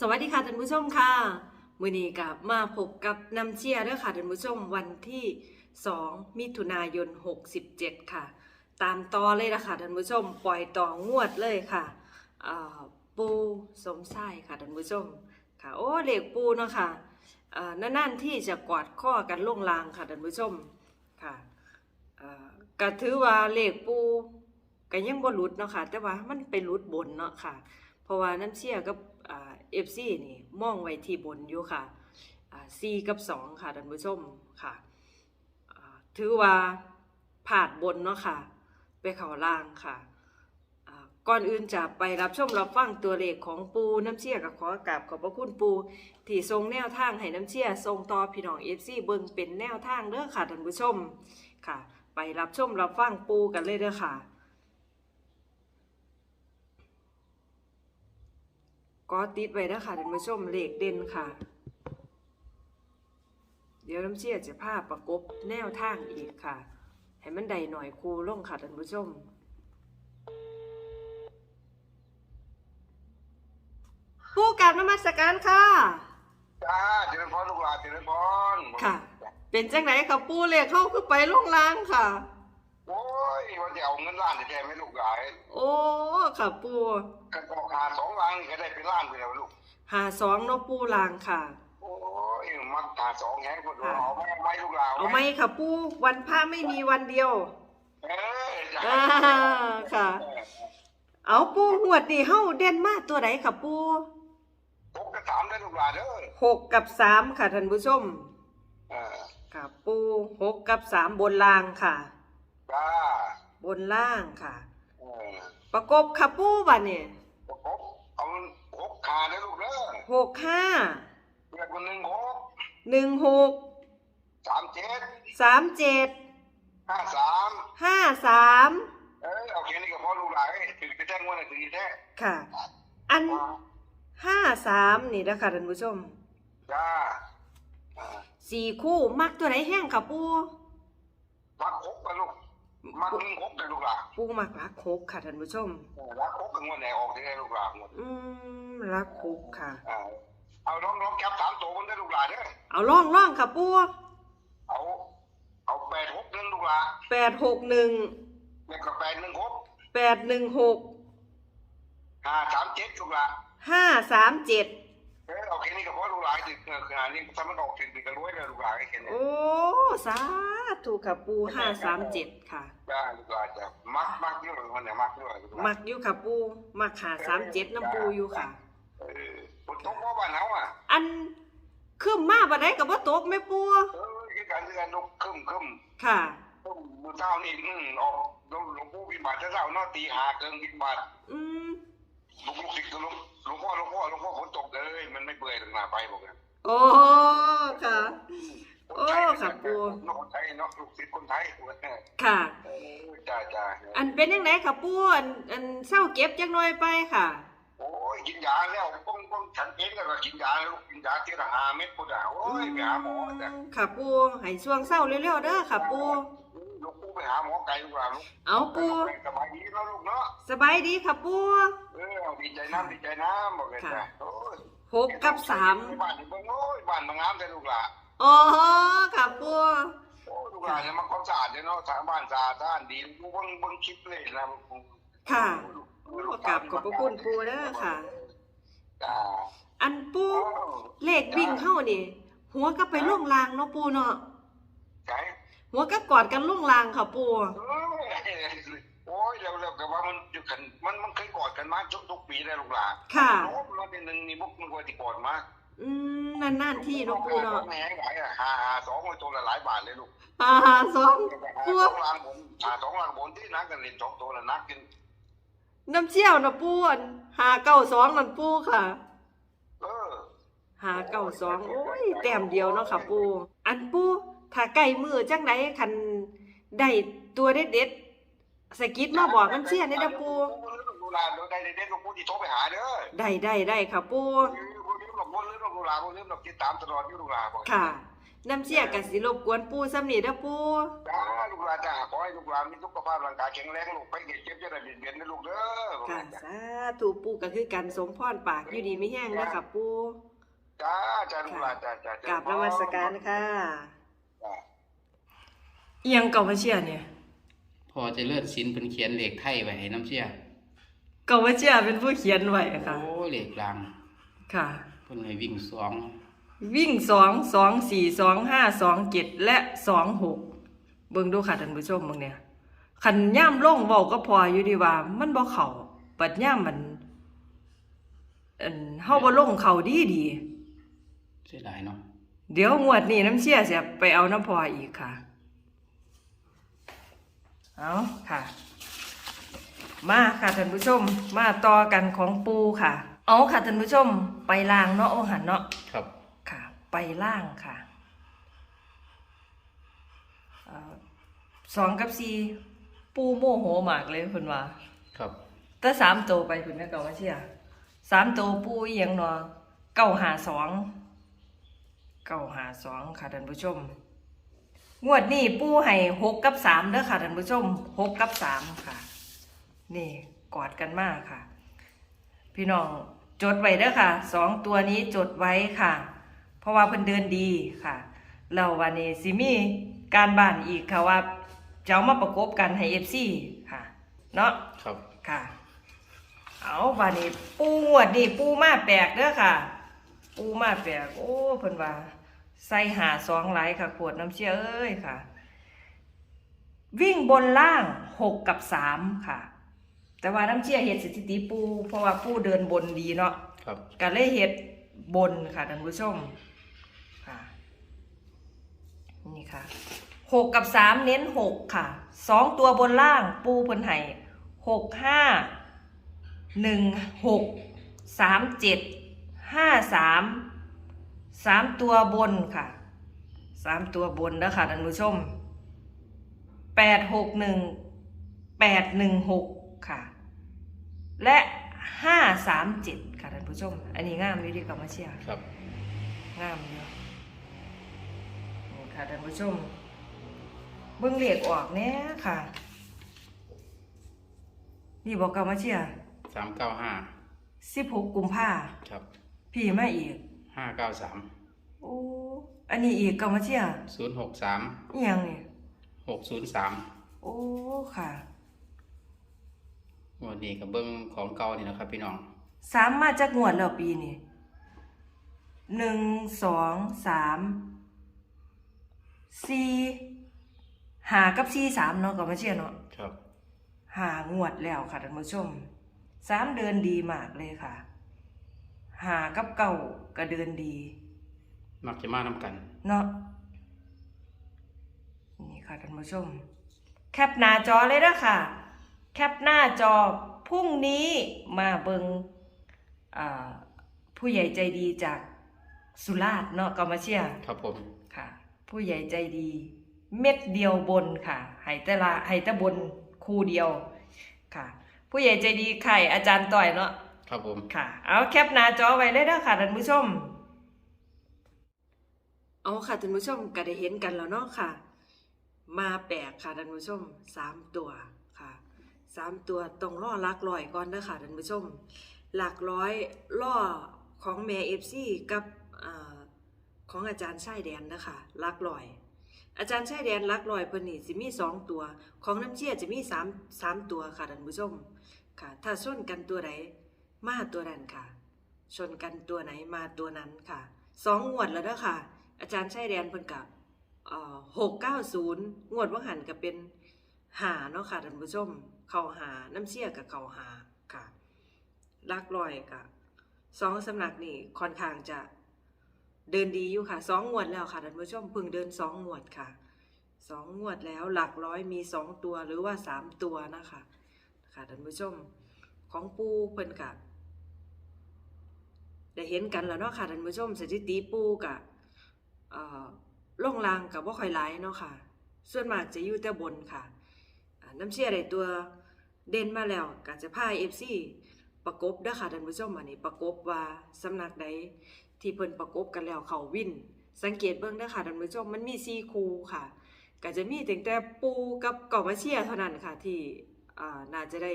สวัสดีค่ะท่านผู้ชมค่ะมื้อนี้กับมาพบกับน้ำเชียร์เด้อค่ะท่านผู้ชมวันที่ 2 มิถุนายน 67 ค่ะ ตามต่อเลยนะคะท่านผู้ชม ปล่อยต่องวดเลยค่ะปูสมไส้ค่ะท่านผู้ชมค่ะโอ้เหลขปูเนาะค่ะอ่นานๆที่จะกอดข้อกันล่งลางค่ะท่านผู้ชมค่ะอ่าก็ถือว่าเหลขปูก็ยังบ่หลุดเนาะค่ะ แต่ว่ามันไปหลุดบนเนาะค่ะ เพราะว่าน้ำเชี่ยกับเอฟซีนี่มองไว้ที่บนอยู่ค่ะซีกับสองค่ะท่านผู้ชมค่ะถือว่าผาดบนเนาะค่ะ ไปเข่าล่างค่ะก่อนอื่นจะไปรับชมรับฟังตัวเลขของปูน้ำเชี่ยกับขอกราบขอบพระคุณปู ที่ทรงแนวทางให้น้ำเชี่ยทรงต่อพี่น้องเอฟซีเบิ่งเป็นแนวทางเด้อค่ะท่านผู้ชมค่ะ ไปรับชมรับฟังปูกันเลยเด้อค่ะ ก็ติดไว้นะคะท่านผู้ชมเลขเด่นค่ะ เดี๋ยวน้ำเชี่ยจะพาประกบแนวทางอีกค่ะ ให้มันได้หน่อยครูลงค่ะท่านผู้ชมผู้การนมัสการค่ะ จ้าเจริญพรลูกหลานเจริญพรค่ะ เป็นจังไหนค่ะปูเลขเข้าคือไปลงล้างค่ะโอ้ ยวันจะเอาเงินล้านจะแทนให้ลูกหลานโอ้ค่ะปูกันออกหาสองล้านนี่ก็ได้เป็นล้านไปแล้วลูกหาสองเนาะปูลางค่ะ โอ้ยมักหาสองแหงคนดูเอาไหมเอาไหมลูกหลานเอาไหมค่ะปูวันพระไม่มีวันเดียวเออจ้าอ่าค่ะ เอาปูหวดนี่เฮาเด่นมากตัวไหนค่ะปูพกกระถามได้ลูกหลานเด้อหกกับสามค่ะท่านผู้ชมเออค่ะปูหกกับสามบนล่างค่ะจ้า บนล่างค่ะ เออประกบค่ะปูบัดเนี่ยพกเอาหกขาได้ลูกเด้อหกห้าเรียกคนหนึ่งหกหนึ่งหกสามเจ็ดสามเจ็ดห้าสามห้าสามเออเอาแค่นี้ก็พอลูกหลานถือจะแจ้งว่าอะไรถือแท้ค่ะ อันห้าสามนี่นะคะท่านผู้ชมจ้าอ่าสี่คู่มักตัวไหนแห้งค่ะปูมักคกไปลูก มักหนึ่งคกเลยลูกหลานปูมักรักหกค่ะท่านผู้ชมรักคกกันวันไหนออกที่ไหนลูกหลานหมดอืมรักหกค่ะอ่าเอาลองลองแคปสามตัวมันได้ลูกหลานเด้อเอาล่องล่องค่ะปูเอาเอาแปดหกหนึ่งลูกหลานแปดหกหนึ่งแล้วก็แปดหนึ่งคกแปดหนึ่งหกห้าสามเจ็ดลูกหลานห้าสามเจ็ด เออเอาแค่นี้ก็พอลูกหลานถึงขนาดนี้ถ้ามันออกถึงถึงจะรวยเลยลูกหลานไอ้แค่นี้โอ้สาธุค่ะปูห้าสามเจ็ดค่ะจ้าลูกหลานจะมักมักเยอะเลยวันไหนมักเยอะลูกหลานมักอยู่ค่ะปูมักหาสามเจ็ดน้ำปูอยู่ค่ะเออฝนตกเพราะบ้านเขาอะ อันคืมมาบัดไดกับว่าตกไหม่ปูเออคือการเรือนลูกคึมคึมค่ะคึมมือเช้านี่อืมออกหลวงหลวงปู่บินบาตเช้าเนาะตีหาเกินบินบาตอืมลูกลูกศิษย์ก็ลูก หลวงพ่อหลวงพ่อหลวงพ่อฝนตกเลย มันไม่เบื่อถึงหน้าไปบอกเลยโอ้ค่ะ โอ้ครับปู่นคนไทยเนาะลูกศิษย์คนไทยค่ะเออจ้าจ้าอันเป็นยังไงค่ะปูอันอันเศร้าเก็บจักหน่อยไปค่ะ โอ้ยกินยาแล้วป้องป้องฉันเองแล้วก็กินยาแล้วลูกกินยาทีละห้าเม็ดปุ๊ดอะโอ้ยไปหาหมอจ้ะค่ะปูให้ช่วงเศร้าเร็วๆเด้อค่ะปูลูกปู่ ไปหาหมอไก่ลูกหลานลูกเอาปู สบายดีเนาะลูกเนาะ สบายดีค่ะปู เออเอาดีใจน้ำดีใจน้ำบอกเลยจ้ะโอ้ยหกกับสามบ้านนี่เบิ่งโอ้ยบ้านบางงามแต่ลูกหลานอ๋อค่ะปูโอ้ลูกหลานเนี่ยมันความสะอาดเนี่ยเนาะทางบ้านสะอาดสะอาดดีกูเบิ่งเบิ่งคลิปเลยนะค่ะโอ้กราบขอบพระคุณปูเด้อค่ะ จ้าอันปูเลขวิ่งเข้านี่ หัวก็ไปล่วงลางเนาะปูเนาะใช่ หัวก็กอดกันล่วงลางค่ะปูโอ้ยเร็วๆกับว่ามันอยู่กันมันมันเคยกอดกันมาทุกทุกปีเลยลูกหลานค่ะโอ้มันเป็นหนึ่งนี่พวกมันควรติกอดมาอืมนานๆที่เนาะปูเนาะแหงไหนอะหาหาสองตัวละหลายบาทเลยลูกอ่าสองสองล้านบนหาสองล้านบนที่นักกันเล่นสองตัวละนักกันน้ำเชี่ยวนะปูอันหาเก้าสองนั่นปูค่ะเออหาเก้าสองโอ้ยแต้มเดียวเนาะค่ะปูอันปู ถ้าใกล้มือจังไดคันได้ตัวเด็ดๆสกิดมาบอกน้ำเชี่ยนี่นะปูลูกหลานเดี๋ยได้เด็ดๆลูกปู่ที่โทรไปหาเด้อได้ได้ได้ค่ะปูบ่ลืมหรอกบ่ลืมหรอกลูกหลาบ่ลืมหรอกติดตามตลอดอยู่ลูลานบอกค่ะน้ำเชี่ยกับสิรบกวนปูซ้ำนี่เด้อปูจ้าลูกหลานจ้าขอให้ลูกหลานมีสุขภาพร่างกายแข็งแรงลูกไปเก็บเจ็บจะได้เบียดเบียนนะลูกเด้อค่ะสาธุปูก็คือกันสมพรปากอยู่ดีไม่แห้งนะคะปูจ้าจ้าลูกหลานจ้าจ้ากราบนมัสการค่ะ อียงเก่ามาเชี่ยเนี่ยพอเจะเลื่อนสินเป็นเขียนเลขไทยไว้ให้น้ำเชี่ยเก่ามาเชี่ยเป็นผู้เขียนไว้ค่ะ โอ้เลขกลางค่ะ เพิ่นให้วิ่งสองวิ่งสองสองสี่สองห้าสองเจ็ดและสองหกเบิ่งดูค่ะท่านผู้ชมเบิ่งเนี่ยขันย่ำลงเว้าก็พออยู่ดีว่า มันบ่เข่าปัดย่ำมันอันเฮาบ่ลงเข่าดีดีเสียดายเนาะๆเดี๋ยวงวดนี้น้ำเชี่ยจะไปเอาน้ำพออีกค่ะ เอาค่ะ มาค่ะท่านผู้ชม มาต่อกันของปูค่ะ เอาค่ะท่านผู้ชม ไปล่างเนาะโอหันเนาะครับค่ะ ไปล่างค่ะเอ่อสองกับสี่ปูโมโหมากเลยคุณว่า ครับถ้าสามตัวไปคุณแม่เก่าว่าเชียสามตัวปูอีหยังเนาะเก้าหาสองเก้าหาสองค่ะท่านผู้ชม งวดนี้ปูให้หกกับสามเด้อค่ะท่านผู้ชมหกกับสามค่ะ นี่กอดกันมากค่ะ พี่น้องจดไว้เด้อค่ะสองตัวนี้จดไว้ค่ะ เพราะว่าเพิ่นเดินดีค่ะแล้ววันนี้สิมีการบ้านอีกค่ะว่าจะเอามาประกบกันให้ FC ค่ะ เนาะครับ ค่ะ เอาวันนี้ปูงวดนี่ปูมาแปลกเด้อค่ะ ปูมาแปลกโอ้เพิ่นว่า ใส่หาสองไหลายค่ะขวดน้ำเชี่ยเอ้ยค่ะ วิ่งบนล่างหกกับสามค่ะ แต่ว่าน้ำเชี่ยเห็ดสถิติปู เพราะว่าปูเดินบนดีเนาะครับก็เลยเห็ดบนค่ะท่านผู้ชมค่ะนี่ค่ะหกกับสามเน้นหกค่ะสองตัวบนล่างปูเพิ่นไห้หกห้าหนึ่งหกสามเจ็ดห้าสาม สามตัวบนค่ะสามตัวบนแล้วค่ะท่านผู้ชมแปดหกหนึ่งแปดหนึ่งหกค่ะ และห้าสามเจ็ดค่ะท่านผู้ชม อันนี้งามอยู่ดีกับมาเชียร์ครับ งามเยอะนี่ค่ะท่านผู้ชม เบิ่งเลขออกแน่ค่ะ นี่บอกกับมาเชียร์สามเก้าห้าสิบหกกุมภาครับ พี่มาอีก ห้าเก้าสามโอ้อันนี้อีกกับมาเชียร์ศูนย์หกสามอีหยังนี่หกศูนย์สามโอ้ค่ะวันนี้กับเบิ้งของเก่านี่นะครับ พี่น้องสามมาจากงวดแล้วปีนี้หนึ่งสองสามสี่หากับสี่สามเนาะกับมาเชียร์เนาะครับ หางวดแล้วค่ะท่านผู้ชมสามเดือนดีมากเลยค่ะ หากับเก่าก็เดือนดี มักจะมาน้ำกัน เนาะนี่ค่ะท่านผู้ชม แคปหน้าจอเลยนะค่ะ แคปหน้าจอพรุ่งนี้มาเบิงอ่าผู้ใหญ่ใจดีจากสุราษฎร์เนาะก็มาเชียร์ครับผมค่ะ ผู้ใหญ่ใจดี เม็ดเดียวบนค่ะให้แต่ละให้แต่บนคู่เดียวค่ะ ผู้ใหญ่ใจดีไข่อาจารย์ต่อยเนาะ ครับผม ค่ะ เอาแคปหน้าจอไว้เลยเด้อค่ะท่านผู้ชม เอาค่ะท่านผู้ชมก็ได้เห็นกันแล้วเนาะค่ะ มาแปลกค่ะท่านผู้ชมสามตัวค่ะสามตัวต้องล่อหลักร้อยก่อนเด้อค่ะท่านผู้ชม หลักร้อยล่อของแม่เอฟซีกับอาของอาจารย์ชายแดนนะคะหลักร้อย อาจารย์ชายแดนหลักร้อยเพิ่นนี่สิมีสองตัว ของน้ำเชี่ยจะมีสามสามตัวค่ะท่านผู้ชมค่ะ ถ้าชนกันตัวไหน มาตัวนั้นค่ะ ชนกันตัวไหนมาตัวนั้นค่ะสองงวดแล้วเด้อค่ะ อาจารย์ชายแดนเพิ่นกับหกเก้าศูนย์งวดว่าหันกับเป็นหาเนาะค่ะท่านผู้ชม เข้าหาน้ำเชี่ยกับเข้าหาค่ะลักลอยกับสองสำนักนี่ค่อนข้างจะเดินดีอยู่ค่ะสองงวดแล้วค่ะท่านผู้ชมเพิ่งเดินสองงวดค่ะสองงวดแล้วหลักร้อยมีสองตัวหรือว่าสามตัวนะคะค่ะท่านผู้ชมของปูเพิ่นกับ ได้เห็นกันแล้วเนาะค่ะท่านผู้ชมสถิติปูกับเอ่องรางกับว่าคอยหลายเนาะค่ะ ส่วนมากจะอยู่แต่บนค่ะ น้ำเชื่อได้ตัวเด่นมาแล้วก็จะพาเอฟซีประกบด้ค่ะท่านผู้ชมอันนี้ประกบว่าสำนักใดที่เพิ่นประกบกันแล้วเขาวิน สังเกตเบิ่งเด้อค่ะท่านผู้ชมมันมี4คู่ค่ะ ก็จะมีแต่แต่ปูกับก่ามาเชียเท่านั้นค่ะที่อาน่าจะได้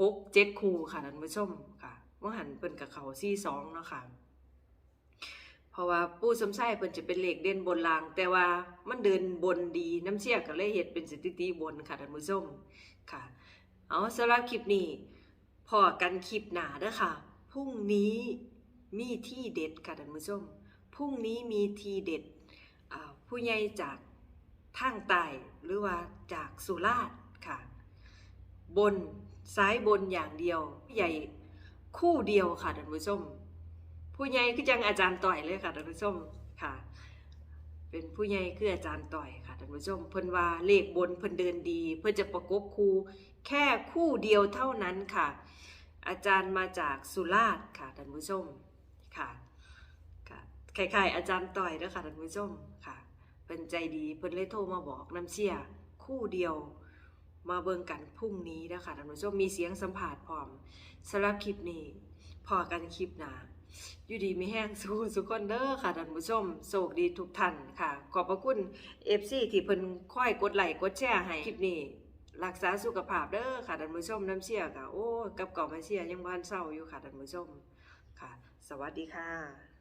หกเจ็ดคูค่ะท่านผู้ชมค่ะ ว่าหันเพิ่นกับเขาซี่สองเนาะค่ะ เพราะว่าปูสมไส้เพิ่นจะเป็นเหลขเด่นบนราง แต่ว่ามันเดินบนดีน้ำเชี่ยก็เลยเฮ็ดเป็นสถิติบนค่ะท่านผู้ชมค่ะ เอาสำหรับคลิปนี้พอกันคลิปหนาเด้อค่ะ พรุ่งนี้มีที่เด็ดค่ะท่านผู้ชม พรุ่งนี้มีทีเด็ดผู้ใหญ่จากทางใต้หรือว่าจากสุราษฎร์ค่ะ บนซ้ายบนอย่างเดียวผู้ใหญ่ คู่เดียวค่ะท่านผู้ชม ผู้ใหญ่คือจังอาจารย์ต่อยเลยค่ะท่านผู้ชมค่ะ เป็นผู้ใหญ่คืออาจารย์ต่อยค่ะท่านผู้ชม เพิ่นว่าเลขบนเพิ่นเดินดี เพิ่นจะประกบคู่แค่คู่เดียวเท่านั้นค่ะ อาจารย์มาจากสุราษฎร์ค่ะท่านผู้ชมค่ะค่ะคล้ายๆอาจารย์ต่อยเด้อค่ะท่านผู้ชมค่ะเพิ่นใจดีเพิ่นเลยโทรมาบอกน้ำเชี่ยคู่เดียว มาเบิ่งกันพรุ่งนี้นะคะท่านผู้ชมมีเสียงสัมภาษณ์พร้อมสำหรับคลิปนี้พอกันคลิปหนาอยู่ดีมีแห้งสู้สุกคนเด้อค่ะท่านผู้ชมโชคดีทุกท่านค่ะ ขอบพระคุณ FC ที่เพิ่นค่อยกดไลค์กดแชร์ให้คลิปนี้ รักษาสุขภาพเด้อค่ะท่านผู้ชมน้ำเชี่ยค่ะโอ้กับเก่ามาเชี่ยยังบ้านเศร้าอยู่ค่ะท่านผู้ชมค่ะ สวัสดีค่ะ